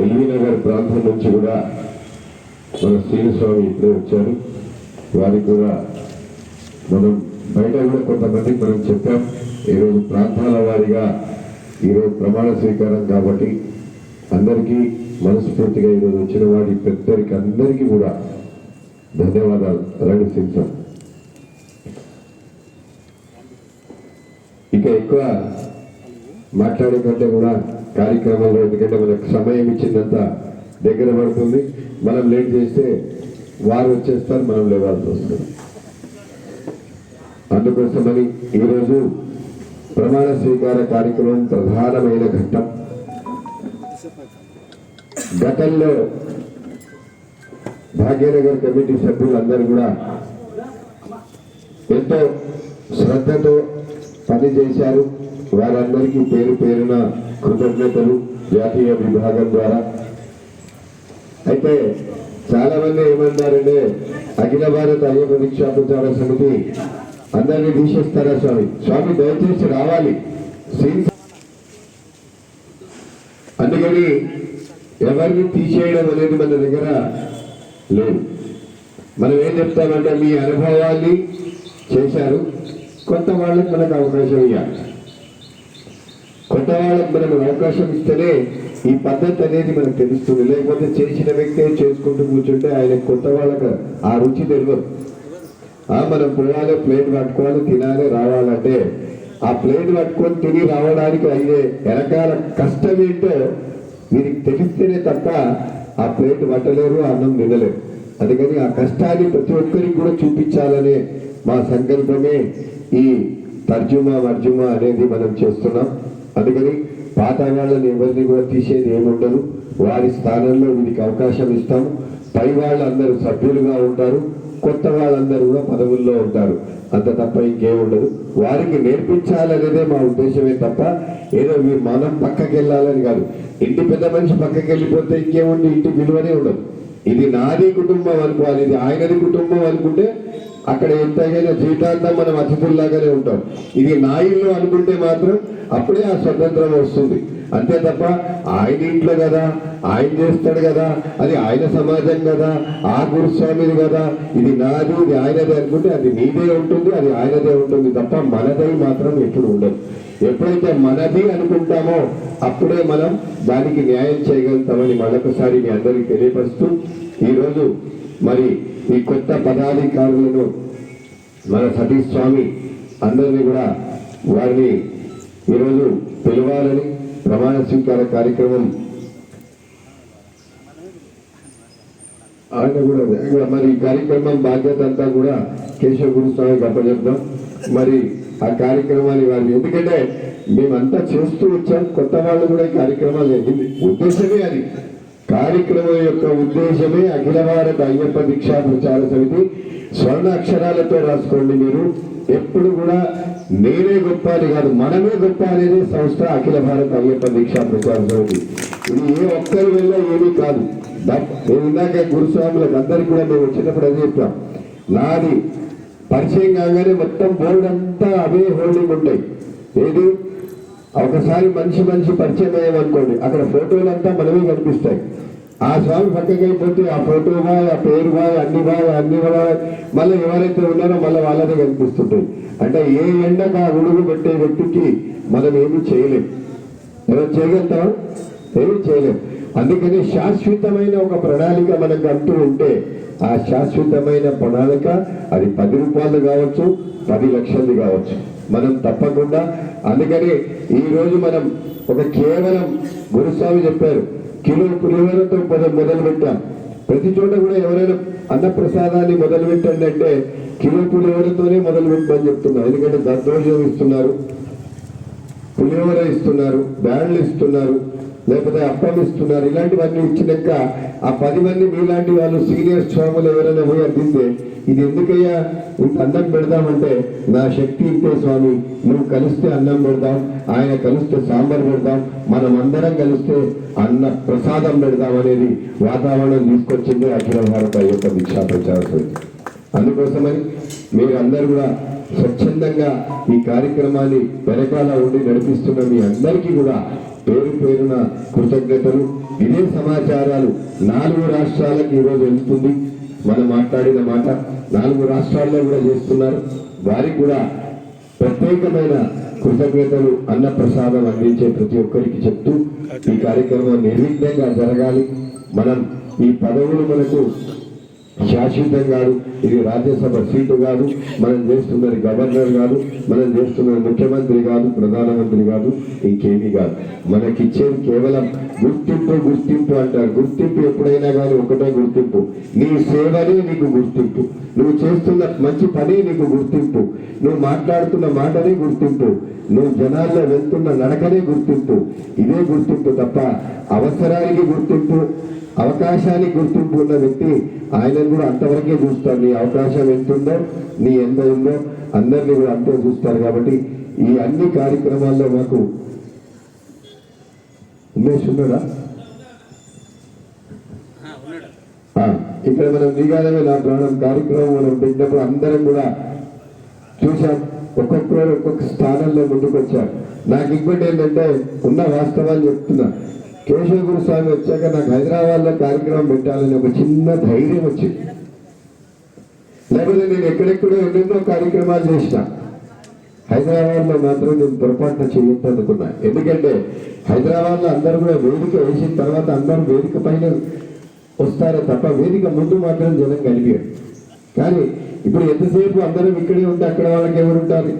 LB Nagar ప్రాంతం నుంచి కూడా మన శ్రీనిస్వామి ఇప్పుడే వచ్చారు. వారికి కూడా మనం బయట కూడా కొంతమందికి మనం చెప్పాం. ఈరోజు ప్రాంతాల వారిగా ఈరోజు ప్రమాణ స్వీకారం కాబట్టి అందరికీ మనస్ఫూర్తిగా ఈరోజు వచ్చిన వారి పెద్దరికి అందరికీ కూడా ధన్యవాదాలు. రండి సింగ్ ఇక ఎక్కువ మాట్లాడే కంటే కూడా కార్యక్రమంలో ఎందుకంటే మనకు సమయం ఇచ్చిందంత దగ్గర పడుతుంది. మనం లేట్ చేస్తే వారు వచ్చేస్తారు మనం లేవాల్సి వస్తుంది. అందుకోసమని ఈరోజు ప్రమాణ స్వీకార కార్యక్రమం ప్రధానమైన ఘట్టం. గతంలో భాగ్యనగర్ కమిటీ సభ్యులందరూ కూడా ఎంతో శ్రద్ధతో పని చేశారు. వారందరికీ పేరు పేరున కృతజ్ఞతలు జాతీయ విభాగం ద్వారా. అయితే చాలా మంది ఏమన్నారంటే అఖిల భారత అయ్యప్ప దీక్షా ప్రచార సమితి అందరినీ తీసేస్తారా స్వామి? స్వామి దయచేసి రావాలి. అందుకని ఎవరిని తీసేయడం అనేది మన దగ్గర లేదు. మనం ఏం చెప్తామంటే మీ అనుభవాన్ని చేశారు. కొత్త వాళ్ళకి మనకు అవకాశం ఇవ్వాలి కొత్త వాళ్ళకి మనకు అవకాశం ఇస్తేనే ఈ పద్ధతి అనేది మనకు తెలుస్తుంది. లేకపోతే చేసిన వ్యక్తే చేసుకుంటూ కూర్చుంటే ఆయన కొత్త వాళ్ళకు ఆ రుచి తెలియదు. ఆ మనం పోవాలి ప్లేట్ పట్టుకోవాలి తినాలి రావాలంటే ఆ ప్లేట్ పట్టుకొని తిని రావడానికి అయ్యే వెనకాల కష్టం ఏంటో వీరికి తెలిస్తేనే తప్ప ఆ ప్లేట్ పట్టలేరు అన్నం తినలేరు. అందుకని ఆ కష్టాన్ని ప్రతి ఒక్కరికి కూడా చూపించాలనే మా సంకల్పమే. ఈ తర్జుమా వర్జుమా అనేది మనం చేస్తున్నాం. అందుకని పాత వాళ్ళని ఎవరిని కూడా తీసేది ఏముండదు. వారి స్థానంలో వీరికి అవకాశం ఇస్తాము. పై వాళ్ళందరూ సభ్యులుగా ఉంటారు. కొత్త వాళ్ళందరూ కూడా పదవుల్లో ఉంటారు. అంత తప్ప ఇంకేం ఉండదు. వారికి నేర్పించాలనేదే మా ఉద్దేశమే తప్ప ఏదో మీరు మనం పక్కకి వెళ్ళాలని కాదు. ఇంటి పెద్ద మనిషి పక్కకి వెళ్ళిపోతే ఇంకేముంది? ఇంటి విలువనే ఉండదు. ఇది నాది కుటుంబం అనుకోవాలి. ఇది ఆయనది కుటుంబం అనుకుంటే అక్కడ ఎంతైనా జీవితాంతం మనం అతిథుల్లాగానే ఉంటాం. ఇది నా ఇల్లు అనుకుంటే మాత్రం అప్పుడే ఆ స్వతంత్రం వస్తుంది. అంతే తప్ప ఆయన ఇంట్లో కదా ఆయన చేస్తాడు కదా అది ఆయన సమాజం కదా ఆ గురుస్వామిది కదా ఇది నాది ఇది ఆయనదే అనుకుంటే అది నీదే ఉంటుంది అది ఆయనదే ఉంటుంది తప్ప మనదై మాత్రం ఎప్పుడు ఉండదు. ఎప్పుడైతే మనది అనుకుంటామో అప్పుడే మనం దానికి న్యాయం చేయగలుగుతామని మరొకసారి మీ అందరికీ తెలియపరుస్తూ ఈరోజు మరి ఈ కొత్త పదాధికారులను మన సతీష్ స్వామి అందరినీ కూడా వారిని ఈరోజు పిలవాలని ప్రమాణ స్వీకార కార్యక్రమం ఆయన కూడా మరి ఈ కార్యక్రమం బాధ్యత అంతా కూడా కేశవ గురుస్వామికి అప్పచెప్తాం. మరి ఆ కార్యక్రమాన్ని వారిని ఎందుకంటే మేమంతా చేస్తూ వచ్చాం. కొత్త వాళ్ళు కూడా ఈ కార్యక్రమాలు జరిగింది ఉద్దేశమే అది. కార్యక్రమం యొక్క ఉద్దేశమే అఖిల భారత అయ్యప్ప దీక్షా ప్రచార సమితి. స్వర్ణ అక్షరాలతో రాసుకోండి మీరు. ఎప్పుడు కూడా నేనే గొప్ప అని కాదు మనమే గొప్ప అనేది సంస్థ అఖిల భారత అయ్యప్ప దీక్షా ప్రచార సమితి. ఇది ఏ ఒక్కరి వల్ల ఏమీ కాదు. నేను ఇందాక గురుస్వాములకు అందరికి కూడా మేము వచ్చినప్పుడు అదే చెప్పాం. నాది పరిచయం కాగానే మొత్తం బోర్డు అంతా అవే హోల్డింగ్ ఉంటాయి ఏది? ఒకసారి మనిషి మనిషి పరిచయం అయ్యామనుకోండి అక్కడ ఫోటోలు అంతా మనమే కనిపిస్తాయి. ఆ స్వామి పక్కకైపోతే అయిపోతే ఆ ఫోటో బాయ్ ఆ పేరు బాయ్ అన్ని బాయ్ అన్ని బాయ్ మళ్ళీ ఎవరైతే ఉన్నారో మళ్ళీ వాళ్ళదే కనిపిస్తుంటాయి అంటే ఏ ఎండకు ఆ ఉడుగు పెట్టే వ్యక్తికి మనం ఏమి చేయలేం. మనం చేయగలుగుతాం ఏమీ చేయలేం. అందుకని శాశ్వతమైన ఒక ప్రణాళిక మనకు అంటూ ఉంటే ఆ శాశ్వతమైన ప్రణాళిక అది పది రూపాయలు కావచ్చు పది లక్షలు కావచ్చు. మనం తప్పకుండా అందుకని ఈరోజు మనం ఒక కేవలం గురుస్వామి చెప్పారు. కిలో పులిహోరతో మొదలు మొదలు పెట్టాం ప్రతి చోట కూడా ఎవరైనా అన్న ప్రసాదాన్ని మొదలు పెట్టండి అంటే కిలో పులిహోరతోనే మొదలు పెట్టమని చెప్తున్నారు. ఎందుకంటే దద్దోజం ఇస్తున్నారు పులిహోర ఇస్తున్నారు బ్యాండ్లు ఇస్తున్నారు. లేకపోతే అప్పం ఇస్తున్నారు. ఇలాంటివన్నీ ఇచ్చినాక ఆ పది మంది మీలాంటి వాళ్ళు సీనియర్ స్వాములు ఎవరైనా పోయి అందిస్తే ఇది ఎందుకయ్యా? ఇంత అన్నం పెడదామంటే నా శక్తి ఇంతే స్వామి. నువ్వు కలిస్తే అన్నం పెడదాం ఆయన కలిస్తే సాంబార్ పెడదాం మనం అందరం కలిస్తే అన్న ప్రసాదం పెడదాం అనేది వాతావరణం తీసుకొచ్చింది అఖిల భారత యొక్క దీక్షా ప్రచార సమితి. అందుకోసమని మీరు అందరు కూడా స్వచ్ఛందంగా ఈ కార్యక్రమాన్ని వెనకాల ఉండి నడిపిస్తున్న మీ అందరికీ కూడా పేరు పేరున కృతజ్ఞతలు. ఇదే సమాచారాలు నాలుగు రాష్ట్రాలకు ఈరోజు వెళ్తుంది. మనం మాట్లాడిన మాట నాలుగు రాష్ట్రాల్లో కూడా చేస్తున్నారు. వారికి కూడా ప్రత్యేకమైన కృతజ్ఞతలు అన్న ప్రసాదం అందించే ప్రతి ఒక్కరికి చెప్తూ ఈ కార్యక్రమం నిర్విఘ్నంగా జరగాలి. మనం ఈ పదవులు మనకు శాశ్వతం కాదు. ఇది రాజ్యసభ సీటు కాదు. మనం చేస్తున్నది గవర్నర్ కాదు. మనం చేస్తున్నది ముఖ్యమంత్రి కాదు ప్రధానమంత్రి కాదు ఇంకేమీ కాదు. మనకిచ్చేది కేవలం గుర్తింపు గుర్తింపు అంటారు. గుర్తింపు ఎప్పుడైనా కానీ ఒకటే గుర్తింపు. నీ సేవనే నీకు గుర్తింపు. నువ్వు చేస్తున్న మంచి పని నీకు గుర్తింపు. నువ్వు మాట్లాడుతున్న మాటనే గుర్తింపు. నువ్వు జనాల్లో వెళ్తున్న నడకనే గుర్తింపు. ఇదే గుర్తింపు తప్ప అవసరానికి గుర్తింపు అవకాశానికి గుర్తింపు ఉన్న వ్యక్తి ఆయనను కూడా అంతవరకే చూస్తారు నీ అవకాశం ఎంత ఉందో నీ ఎంత ఉందో అందరినీ కూడా అంతే చూస్తారు కాబట్టి ఈ అన్ని కార్యక్రమాల్లో మాకు ఉమేష్ ఉన్నాడా? ఆ, ఇక్కడ మనం దిగాలమే నా ప్రాణం కార్యక్రమం మనం పెట్టినప్పుడు అందరం కూడా చూశాం ఒక్కొక్కరు ఒక్కొక్క స్థానంలో ముందుకు వచ్చారు నాకు ఇంకోటి ఏంటంటే ఉన్న వాస్తవాలు చెప్తున్నా. కేశవ గురుస్వామి వచ్చాక నాకు హైదరాబాద్లో కార్యక్రమం పెట్టాలని ఒక చిన్న ధైర్యం వచ్చింది. లేకపోతే నేను ఎక్కడెక్కడో ఎన్నెన్నో కార్యక్రమాలు చేసిన హైదరాబాద్లో మాత్రం నేను పొరపాటున చేయొద్దు అనుకున్నా ఎందుకంటే హైదరాబాద్లో అందరూ కూడా వేదిక వేసిన తర్వాత అందరూ వేదిక పైన వస్తారే తప్ప వేదిక ముందు మాత్రం జనం కనిపించారు. కానీ ఇప్పుడు ఎంతసేపు అందరం ఇక్కడే ఉంటే అక్కడ వాళ్ళకి ఎవరు ఉంటారు?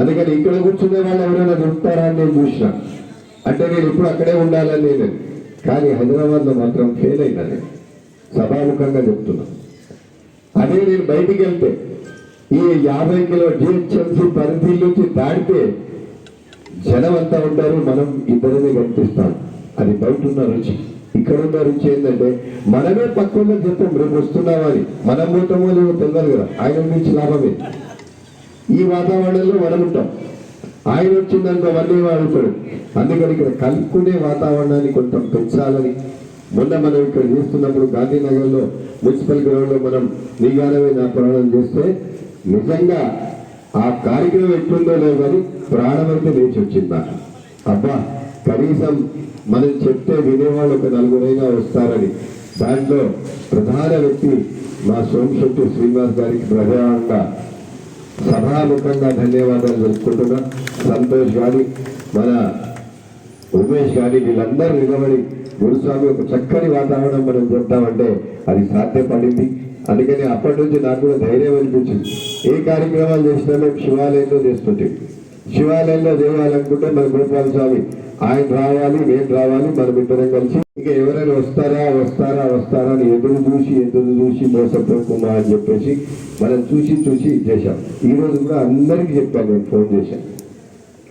అందుకని ఇక్కడ కూర్చునే వాళ్ళు ఎవరైనా దొరుకుతారా అని నేను చూసినా. అంటే నేను ఇప్పుడు అక్కడే ఉండాలని నేను. కానీ హైదరాబాద్లో మాత్రం ఫెయిల్ అయినా నేను. సభాముఖంగా చెప్తున్నా. అదే నేను బయటికి వెళ్తే ఈ యాభై కిలో జిహెచ్ఎంసీ పరిధి దాటితే జనం అంతా ఉంటారు మనం ఇద్దరమే కనిపిస్తాం. అది బయట ఉన్న రుచి. ఇక్కడ ఉన్న రుచి ఏంటంటే మనమే పక్కన చెప్తాం రేపు వస్తున్నామని మనం పోతామో లేదో తెలియదు కదా. ఆయన నుంచి లాభమే. ఈ వాతావరణంలో మనం ఉంటాం. ఆయన వచ్చిందనుకో మళ్ళీ వాడుతాడు అందుకని ఇక్కడ కలుపుకునే వాతావరణాన్ని కొంచెం పెంచాలని మొన్న మనం ఇక్కడ చూస్తున్నప్పుడు గాంధీనగర్లో మున్సిపల్ గ్రౌండ్లో మనం నీగానమే నా ప్రాణం చేస్తే నిజంగా ఆ కార్యక్రమం ఎట్లుందో లేదో కానీ ప్రాణం అయితే లేచి వచ్చిందా? అబ్బా కనీసం మనం చెప్తే వినేవాళ్ళు ఒక నలుగురైనా వస్తారని. దాంట్లో ప్రధాన వ్యక్తి మా సోమశెట్టి శ్రీనివాస్ గారికి ప్రధానంగా సభాముఖంగా ధన్యవాదాలు తెలుపుకుంటున్నా. సంతోష్ గారి మన ఉమేష్ గారి వీళ్ళందరూ నిలబడి గురుస్వామి ఒక చక్కని వాతావరణం మనం చెప్తామంటే అది సాధ్యపడింది. అందుకని అప్పటి నుంచి నాకు కూడా ధైర్యం అనిపించింది. ఏ కార్యక్రమాలు చేసినా మేము శివాలయంలో చేస్తుంటే శివాలయంలో చేయాలనుకుంటే మన గోపాల స్వామి ఆయన రావాలి నేను రావాలి మనం ఇద్దరం కలిసి. ఇంకా ఎవరైనా వస్తారా వస్తారా వస్తారా అని ఎదురు చూసి ఎదురు చూసి మోసపోకుమా అని చెప్పేసి మనం చూసి చూసి చేశాం. ఈ రోజు కూడా అందరికీ చెప్పాను నేను ఫోన్ చేశాను.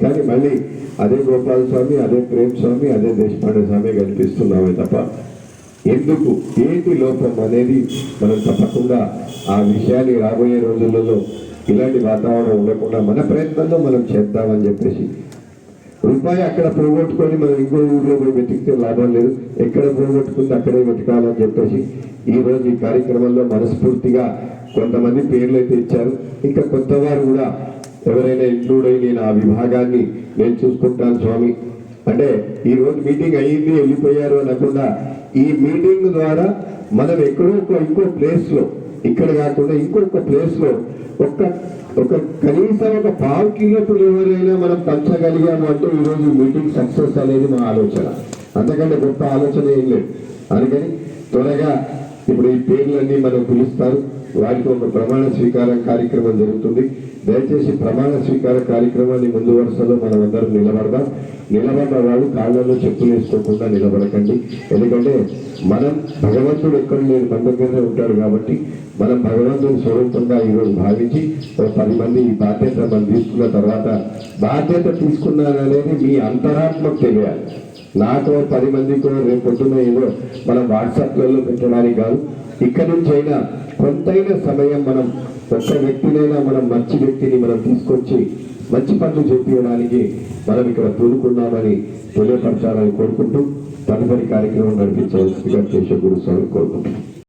కానీ మళ్ళీ అదే గోపాల స్వామి అదే ప్రేమ్ స్వామి అదే దేశపాండే స్వామి కనిపిస్తున్నామే తప్ప ఎందుకు ఏంటి లోపం అనేది మనం తప్పకుండా ఆ విషయాన్ని రాబోయే రోజులలో ఇలాంటి వాతావరణం ఉండకుండా మన ప్రయత్నంలో మనం చేద్దామని చెప్పేసి రూపాయి అక్కడ పోగొట్టుకొని మనం ఇంకో ఊర్లో పోయి వెతికితే లాభం లేదు. ఎక్కడ పోగొట్టుకుంది అక్కడే వెతకాలని చెప్పేసి ఈ రోజు ఈ కార్యక్రమంలో మనస్ఫూర్తిగా కొంతమంది పేర్లు అయితే ఇచ్చారు. ఇంకా కొత్త వారు కూడా ఎవరైనా ఇంక్లూడ్ అయి నేను ఆ విభాగాన్ని నేను చూసుకుంటాను స్వామి. అంటే ఈ రోజు మీటింగ్ అయ్యింది వెళ్ళిపోయారు అనకుండా ఈ మీటింగ్ ద్వారా మనం ఎక్కడో ఒక ఇంకో ప్లేస్లో ఇక్కడ కాకుండా ఇంకొక ప్లేస్లో ఒక్క ఒక కనీసం ఒక పావు కిలోమీటర్లు ఎవరైనా మనం పంచగలిగాము అంటే ఈరోజు మీటింగ్ సక్సెస్ అనేది మా ఆలోచన. అంతకంటే గొప్ప ఆలోచన ఏం లేదు. అందుకని త్వరగా ఇప్పుడు ఈ పేర్లన్నీ మనం పిలుస్తారు. వాటితో ఒక ప్రమాణ స్వీకారం కార్యక్రమం జరుగుతుంది. దయచేసి ప్రమాణ స్వీకార కార్యక్రమాన్ని ముందు వరుసలో మనం అందరం నిలబడదాం. నిలబడ్డ వాడు కాళ్ళలో చెప్పులు వేసుకోకుండా నిలబడకండి. ఎందుకంటే మనం భగవంతుడు ఎక్కడ లేని మన దగ్గరనే ఉంటాడు కాబట్టి మనం భగవంతుని స్వరూపంగా ఈరోజు భావించి ఒక పది మంది ఈ బాధ్యత మనం తీసుకున్న తర్వాత బాధ్యత తీసుకున్నాననేది మీ అంతరాత్మకు తెలియాలి. నాతో పది మందికో రేపు పొద్దున్న ఏదో మనం వాట్సాప్లలో పెట్టడానికి కాదు. ఇక్కడి నుంచి అయినా కొంతైనా సమయం మనం ఒక్క వ్యక్తినైనా మనం మంచి వ్యక్తిని మనం తీసుకొచ్చి మంచి పనులు చేపించడానికి మనం ఇక్కడ పూనుకున్నామని తెలియపరచాలని కోరుకుంటూ తదుపరి కార్యక్రమం నడిపించవలసిందిగా కేశవ గురుస్వామి కోరుకుంటున్నాం.